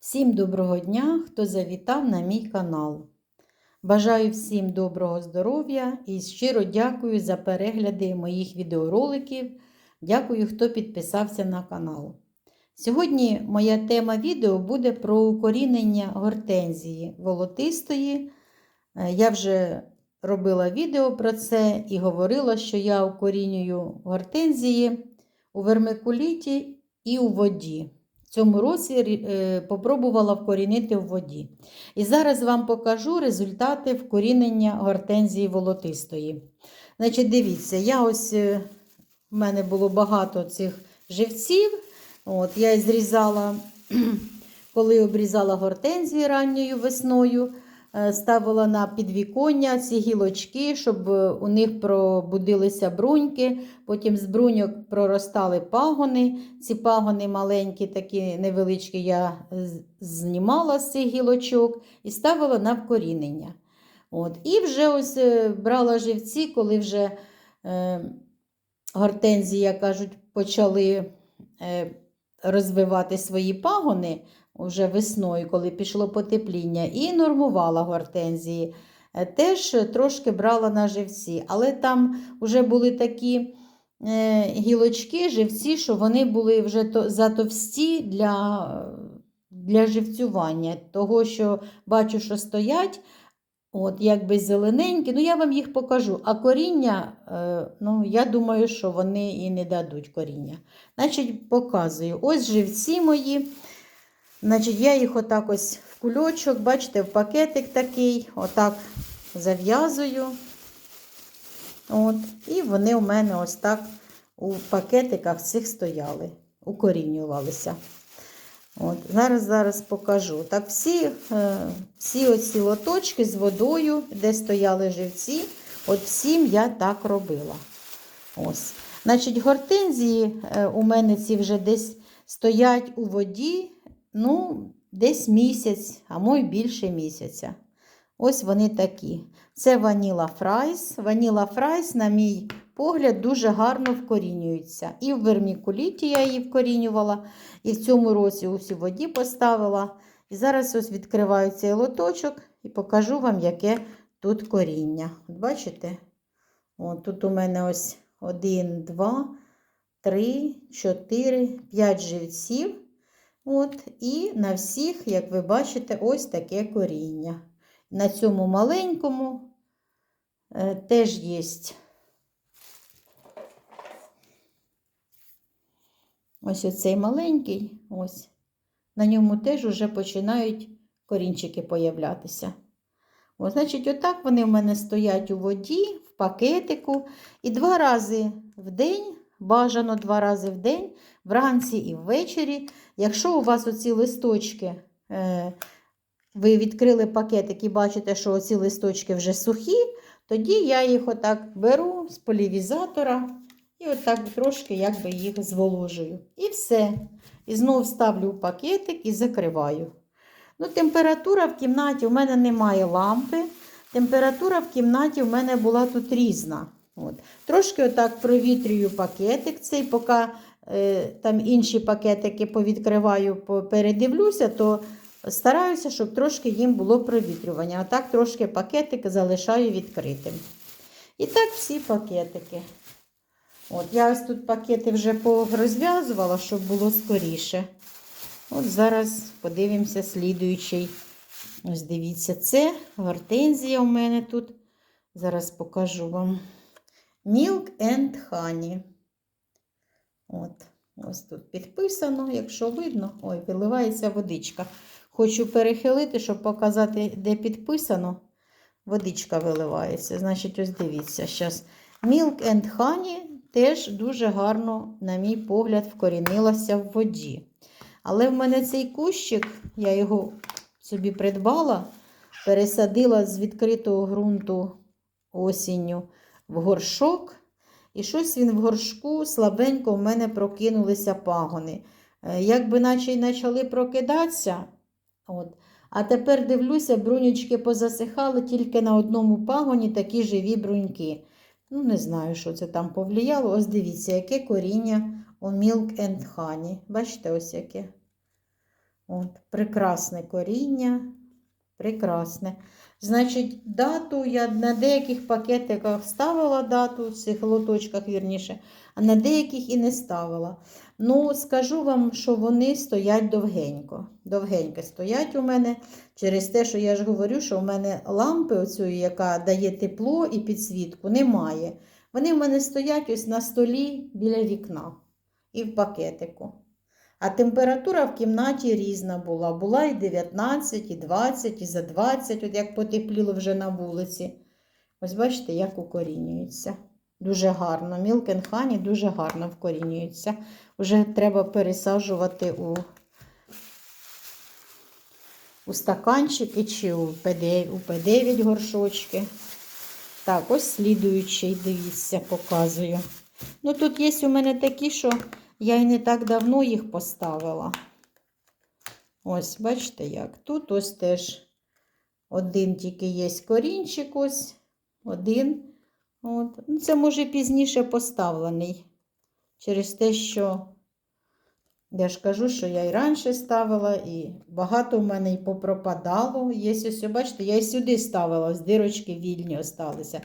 Всім доброго дня, хто завітав на мій канал. Бажаю всім доброго здоров'я і щиро дякую за перегляди моїх відеороликів. Дякую, хто підписався на канал. Сьогодні моя тема відео буде про укорінення гортензії волотистої. Е, Я вже робила відео про це і говорила, що я укорінюю гортензії у вермикуліті і у воді. Цьому році е, попробувала вкорінити в воді. І зараз вам покажу результати вкорінення гортензії волотистої. Значить, дивіться, я ось е, в мене було багато цих живців. От, Я зрізала, коли обрізала гортензії ранньою весною, ставила на підвіконня ці гілочки, щоб у них пробудилися бруньки. Потім з бруньок проростали пагони. Ці пагони маленькі, такі невеличкі, я знімала з цих гілочок і ставила на вкорінення. От. І вже ось е, брала живці, коли вже е, гортензії, як кажуть, почали е, розвивати свої пагони вже весною, коли пішло потепління, і нормувала гортензії. Е, теж трошки брала на живці, але там вже були такі е, гілочки, живці, що вони були вже то, затовсті для для живцювання. Того, що бачу, що стоять, от, якби зелененькі, ну я вам їх покажу. А коріння, е, ну, я думаю, що вони і не дадуть коріння. Значить, показую. Ось живці мої. Значить, Я їх отак ось в кульочок, бачите, в пакетик такий, отак зав'язую. От, І вони у мене ось так у пакетиках цих стояли, укорінювалися. От, Зараз зараз покажу. Так, всі е, всі оці лоточки з водою, де стояли живці, от всім я так робила. Ось. Значить, гортензії е, у мене ці вже десь стоять у воді, ну, десь місяць, а мой більше місяця. Ось вони такі. Це ваніла фрайс. Ваніла фрайс, на мій погляд, дуже гарно вкорінюється. І в вермікуліті я її вкорінювала, і в цьому році ось у воді поставила. І зараз ось відкриваю цей лоточок і покажу вам, яке тут коріння. От Бачите? От Тут у мене ось 1, 2, 3, 4, 5 живців. От, І на всіх, як ви бачите, ось таке коріння. На цьому маленькому е, теж є. Ось оцей маленький, ось. На ньому теж вже починають корінчики появлятися. Ось, значить, отак вони в мене стоять у воді, в пакетику. І два рази в день, бажано два рази в день, вранці і ввечері. Якщо у вас оці листочки, е, ви відкрили пакетик і бачите, що оці листочки вже сухі, тоді я їх отак беру з полівізатора і отак трошки якби їх зволожую. І все. І знову ставлю пакетик і закриваю. Ну, Температура в кімнаті у мене немає лампи. Температура в кімнаті в мене була тут різна. От. Трошки отак провітрюю пакетик цей, поки е, там інші пакетики повідкриваю, передивлюся, то стараюся, щоб трошки їм було провітрювання. А так трошки пакетик залишаю відкритим. І так всі пакетики. От, Я ось тут пакети вже розв'язувала, щоб було скоріше. От зараз подивимося слідуючий. Ось дивіться, це гортензія у мене тут. Зараз покажу вам. Milk and Honey. От, Ось тут підписано, якщо видно, ой, виливається водичка. Хочу перехилити, щоб показати, де підписано. Водичка виливається. Значить, ось дивіться, зараз Milk and Honey теж дуже гарно, на мій погляд, вкорінилася в воді. Але в мене цей кущик, я його собі придбала, пересадила з відкритого ґрунту осінню в горшок. І щось він в горшку слабенько в мене прокинулися пагони. Е, Якби наче й почали прокидатися. От. А тепер дивлюся, брунючки позасихали тільки на одному пагоні такі живі бруньки. Ну, не знаю, що це там повлияло. Ось дивіться, яке коріння у Milk and Honey. Бачите, ось яке. От, прекрасне коріння. Прекрасне. Значить, дату я на деяких пакетиках ставила дату, в цих лоточках, вірніше, а на деяких і не ставила. Ну, скажу вам, що вони стоять довгенько. Довгенько стоять у мене через те, що я ж говорю, що у мене лампи, оцієї, яка дає тепло і підсвітку, немає. Вони в мене стоять ось на столі біля вікна і в пакетику. А температура в кімнаті різна була. Була і 19, і 20, і за 20, от як потепліло вже на вулиці. Ось бачите, як укорінюється. Дуже гарно. Мілкен хані дуже гарно вкорінюється. Вже треба пересаджувати у, у стаканчики чи у П9, у П9 горшочки. Так, ось слідуючий, дивіться, показую. Ну, тут є у мене такі, що я і не так давно їх поставила. Ось, бачите як. Тут ось теж один тільки є корінчик, ось один. От. Ну, Це може пізніше поставлений. Через те, що я ж кажу, що я і раніше ставила, і багато в мене і попропадало. Є ось, бачите, я і сюди ставила, ось дирочки вільні осталися.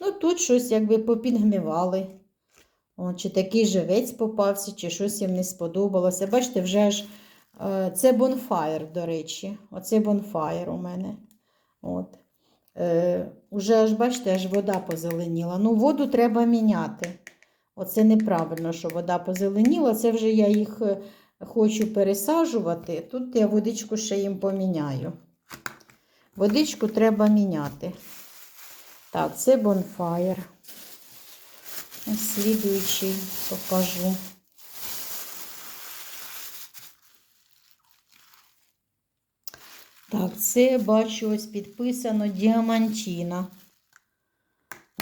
Ну, тут щось якби попідгнивали. Чи такий живець попався, чи щось їм не сподобалося. Бачите, вже ж е, це бонфаєр, до речі. Оце бонфаєр у мене. От. Е, Уже аж, бачите, аж вода позеленіла. Ну, воду треба міняти. Оце неправильно, що вода позеленіла. Це вже я їх е, хочу пересаджувати. Тут я водичку ще їм поміняю. Водичку треба міняти. Так, це бонфаєр. Слідуючий покажу. Так, це бачу ось підписано Діамантіна.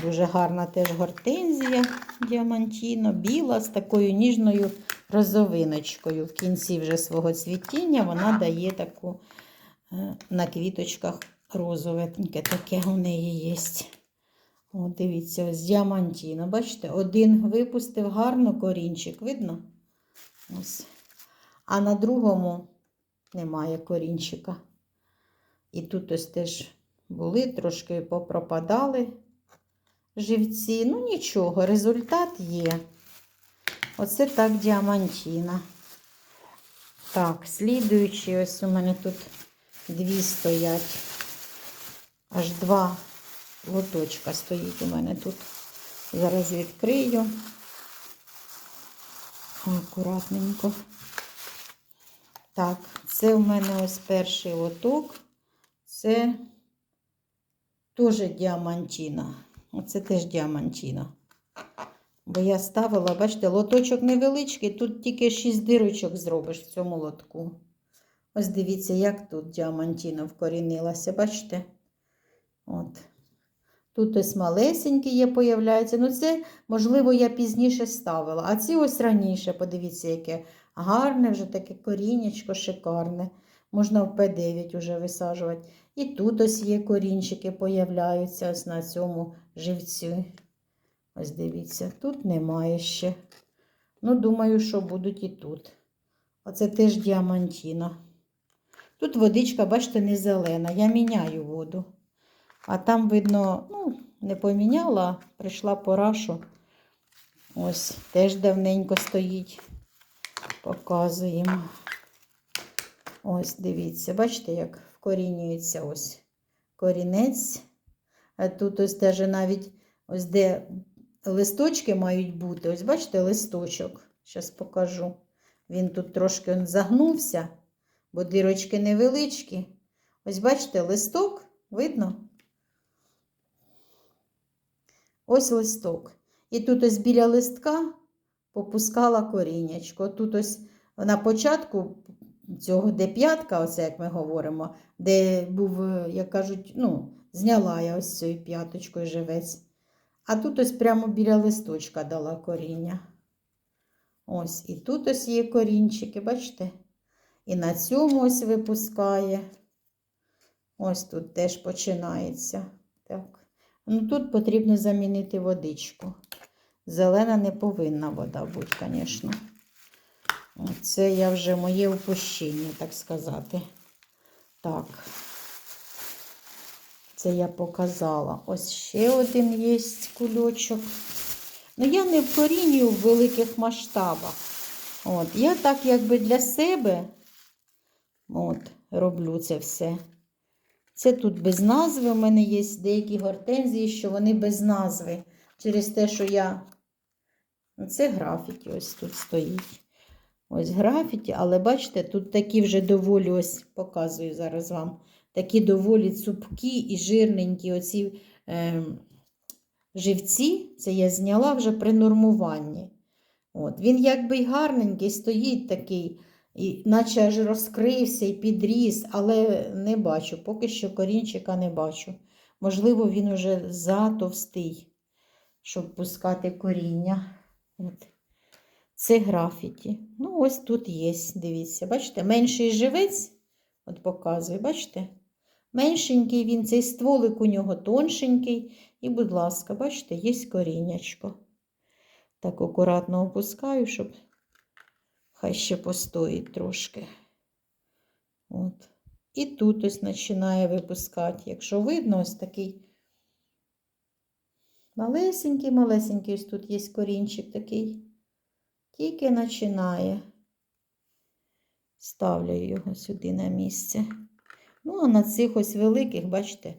Дуже гарна теж гортензія Діамантіно, біла з такою ніжною розовиночкою. В кінці вже свого цвітіння вона дає таку е, на квіточках розовеньке, таке у неї є. О, дивіться, ось діамантіно. Бачите, один випустив гарно корінчик, видно? Ось. А на другому немає корінчика. І тут ось теж були, трошки попропадали живці. Ну, нічого, результат є. Оце так діамантіна. Так, слідуючи, ось у мене тут дві стоять. Аж два лоточка стоїть у мене тут. Зараз відкрию. Акуратненько. Так, це у мене ось перший лоток. Це теж діамантіна. Оце теж діамантіна. Бо я ставила, бачите, лоточок невеличкий, тут тільки 6 дирочок зробиш в цьому лотку. Ось дивіться, як тут діамантіна вкорінилася, бачите? От. Тут ось малесенькі є, появляються. Ну, це, можливо, я пізніше ставила. А ці ось раніше, подивіться, яке гарне, вже таке корінечко шикарне. Можна в П9 вже висаджувати. І тут ось є корінчики, появляються ось на цьому живцю. Ось дивіться, тут немає ще. Ну, думаю, що будуть і тут. Оце теж діамантіна. Тут водичка, бачите, не зелена. Я міняю воду. А там, видно, ну, не поміняла, прийшла пора, що ось теж давненько стоїть. Показуємо. Ось, дивіться, бачите, як вкорінюється ось корінець. А тут ось теж навіть ось де листочки мають бути. Ось, бачите, листочок. Зараз покажу. Він тут трошки загнувся, бо дірочки невеличкі. Ось, бачите, листок, видно? Ось листок. І тут ось біля листка попускала коріннячко. Тут ось на початку цього, де п'ятка, оце як ми говоримо, де був, е, як кажуть, ну, зняла я ось цією п'яточкою живець. А тут ось прямо біля листочка дала коріння. Ось, і тут ось є корінчики, бачите? І на цьому ось випускає. Ось тут теж починається. Так. Ну, Тут потрібно замінити водичку. Зелена не повинна вода бути, звісно. Це я вже моє упущення, так сказати. Так. Це я показала. Ось ще один є кульочок. Ну, я не вкорінюю в великих масштабах. От, я так якби для себе от, роблю це все. Це тут без назви. У мене є деякі гортензії, що вони без назви. Через те, що я. Ну, Це графіті ось тут стоїть. Ось графіті, але бачите, тут такі вже доволі ось показую зараз вам. Такі доволі цупкі і жирненькі оці е, живці. Це я зняла вже при нормуванні. От, Він якби й гарненький, стоїть такий, і наче аж розкрився і підріс, але не бачу, поки що корінчика не бачу. Можливо, він уже затовстий, щоб пускати коріння. От. Це графіті. Ну, ось тут є, дивіться, бачите, менший живець, от показую, бачите? Меншенький він, цей стволик у нього тоншенький. І, будь ласка, бачите, є коріннячко. Так акуратно опускаю, щоб хай ще постоїть трошки. От. І тут ось починає випускати. Якщо видно, ось такий малесенький, малесенький, ось тут є корінчик такий. Тільки починає. Ставлю його сюди на місце. Ну, а на цих ось великих, бачите,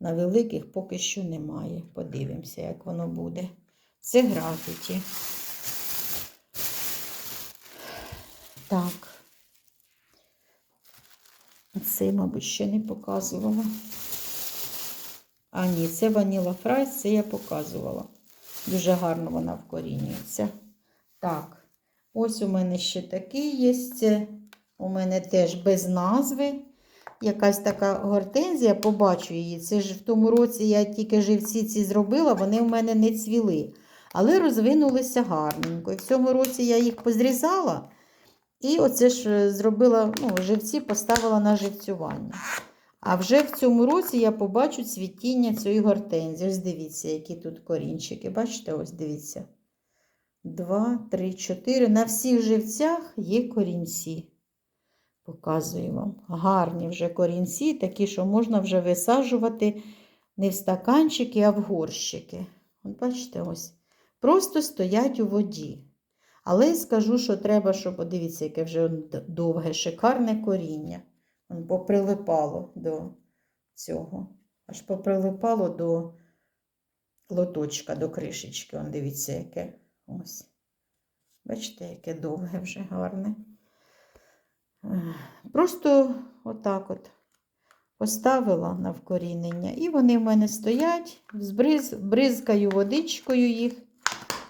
на великих поки що немає. Подивимося, як воно буде. Це графіті. Так. Це, мабуть, ще не показувала. А, ні, це ваніла фрайс, це я показувала. Дуже гарно вона вкорінюється. Так, ось у мене ще такий є. У мене теж без назви. Якась така гортензія, побачу її. Це ж в тому році я тільки живці ці зробила, вони в мене не цвіли. Але розвинулися гарненько. І в цьому році я їх позрізала. І оце ж зробила, ну, живці поставила на живцювання. А вже в цьому році я побачу цвітіння цієї гортензії. Ось дивіться, які тут корінчики. Бачите, ось дивіться. Два, три, чотири. На всіх живцях є корінці. Показую вам. Гарні вже корінці, такі, що можна вже висаджувати не в стаканчики, а в горщики. От бачите, ось. Просто стоять у воді. Але скажу, що треба, щоб, подивіться, яке вже довге, шикарне коріння. Воно поприлипало до цього. Аж поприлипало до лоточка, до кришечки. Вон, дивіться, яке ось. Бачите, яке довге вже гарне. Просто отак от поставила на вкорінення, і вони в мене стоять, збриз, бризкаю водичкою їх.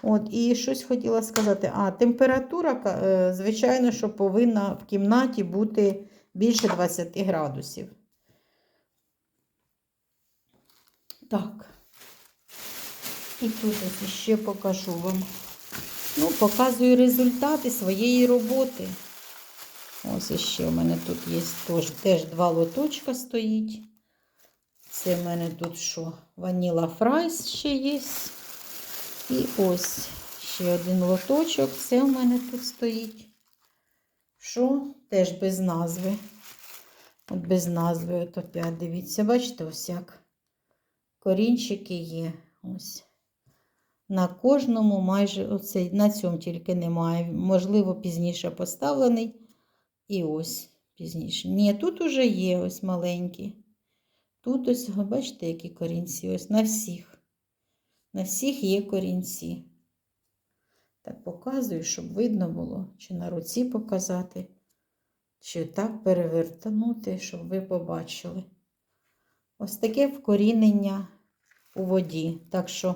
От, І щось хотіла сказати. А, температура, е, звичайно, що повинна в кімнаті бути більше 20 градусів. Так. І тут ось ще покажу вам. Ну, показую результати своєї роботи. Ось ще у мене тут є теж, теж два лоточка стоїть. Це в мене тут що? Ваніла фрайс ще є. І ось ще один лоточок. Це у мене тут стоїть. Що? Теж без назви. От без назви, от опять дивіться, бачите, ось як корінчики є. Ось. На кожному майже оцей, на цьому тільки немає. Можливо, пізніше поставлений. І ось пізніше. Ні, тут уже є ось маленькі. Тут ось, бачите, які корінці? Ось на всіх. На всіх є корінці. Так показую, щоб видно було, чи на руці показати, чи так перевертнути, щоб ви побачили. Ось таке вкорінення у воді. Так що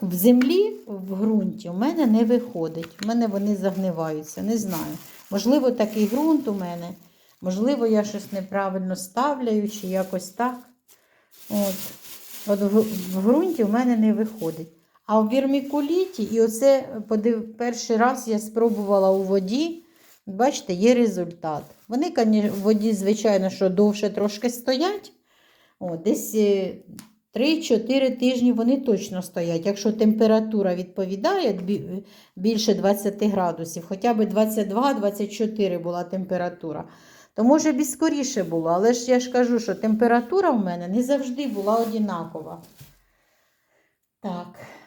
в землі, в ґрунті у мене не виходить. У мене вони загниваються, не знаю. Можливо, такий ґрунт у мене. Можливо, я щось неправильно ставляю, чи якось так. От. От в, в ґрунті у мене не виходить. А в вірмікуліті, і оце подив, перший раз я спробувала у воді. Бачите, є результат. Вони, в воді, звичайно, що довше трошки стоять. О, десь 3-4 тижні вони точно стоять. Якщо температура відповідає більше 20 градусів, хоча б 22-24 була температура, то може б і скоріше було. Але ж я ж кажу, що температура в мене не завжди була одинакова. Так,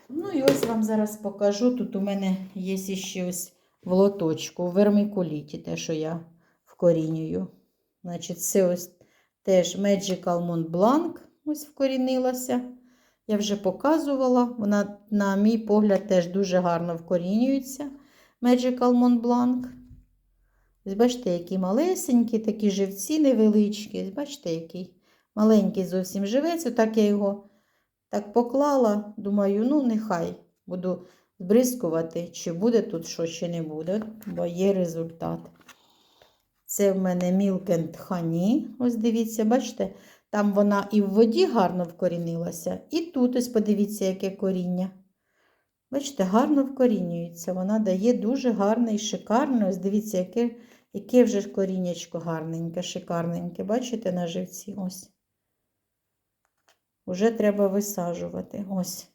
ну і ось вам зараз покажу. Тут у мене є ще ось в лоточку, в вермикуліті, те, що я вкорінюю. Значить, це ось теж Magical Mont Blanc ось вкорінилася. Я вже показувала. Вона, на мій погляд, теж дуже гарно вкорінюється. Magical Mont Blanc. Ось бачите, які малесенькі, такі живці невеличкі. Ось бачите, який маленький зовсім живець. Отак я його так поклала. Думаю, ну нехай буду збризкувати, чи буде тут що, чи не буде, бо є результат. Це в мене Milk and Honey. Ось дивіться, бачите, там вона і в воді гарно вкорінилася, і тут ось подивіться, яке коріння. Бачите, гарно вкорінюється. Вона дає дуже гарне і шикарне. Ось дивіться, яке, яке вже коріннячко гарненьке, шикарненьке. Бачите на живці? Ось. Уже треба висаджувати. Ось.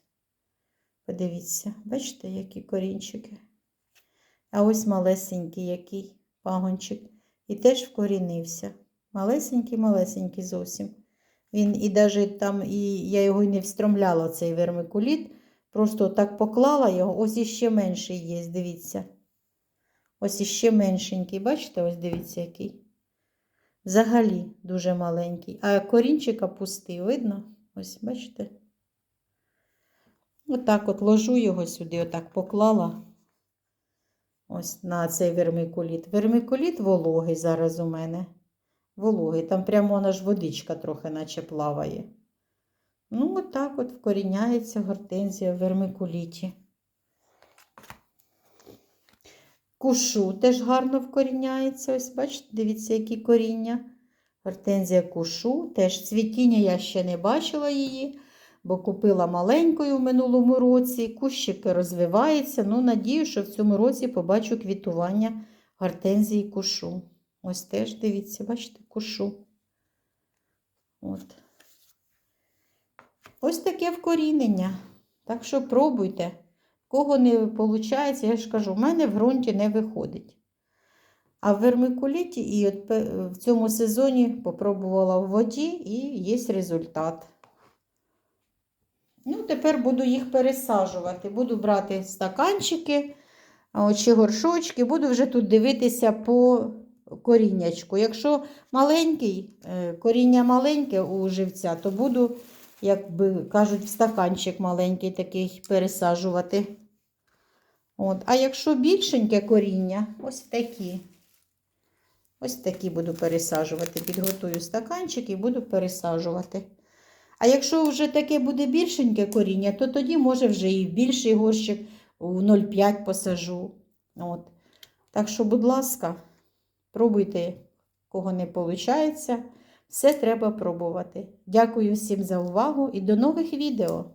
Подивіться, бачите, які корінчики. А ось малесенький який пагончик. І теж вкорінився. Малесенький, малесенький зовсім. Він і навіть там, і я його й не встромляла, цей вермикуліт. Просто так поклала його, ось іще менший є, дивіться. Ось іще меншенький. Бачите, ось дивіться, який. Взагалі дуже маленький. А корінчика пустий, видно? Ось, бачите? Отак от ложу його сюди, отак поклала. Ось на цей вермикуліт. Вермикуліт вологий зараз у мене. Вологий. Там прямо вона ж водичка трохи наче плаває. Ну, отак от вкоріняється гортензія в вермикуліті. Кушу теж гарно вкоріняється. Ось, бачите, дивіться, які коріння. Гортензія кушу. Теж цвітіння я ще не бачила її, бо купила маленькою в минулому році. Кущики розвиваються. Ну, надію, що в цьому році побачу квітування гортензії кушу. Ось теж дивіться, бачите, кушу. От. Ось таке вкорінення. Так що пробуйте. Кого не виходить, я ж кажу, в мене в ґрунті не виходить. А в вермикуліті і от в цьому сезоні попробувала в воді і є результат. Ну, тепер буду їх пересаджувати. Буду брати стаканчики чи горшочки, буду вже тут дивитися по коріннячку. Якщо маленький, е, коріння маленьке у живця, то буду, як би кажуть, в стаканчик маленький такий пересаджувати. От. А якщо більшеньке коріння, ось такі. Ось такі буду пересаджувати. Підготую стаканчик і буду пересаджувати. А якщо вже таке буде більшеньке коріння, то тоді, може, вже і більший горщик у 0,5 посажу. От. Так що, будь ласка, пробуйте, кого не виходить. Все треба пробувати. Дякую всім за увагу і до нових відео!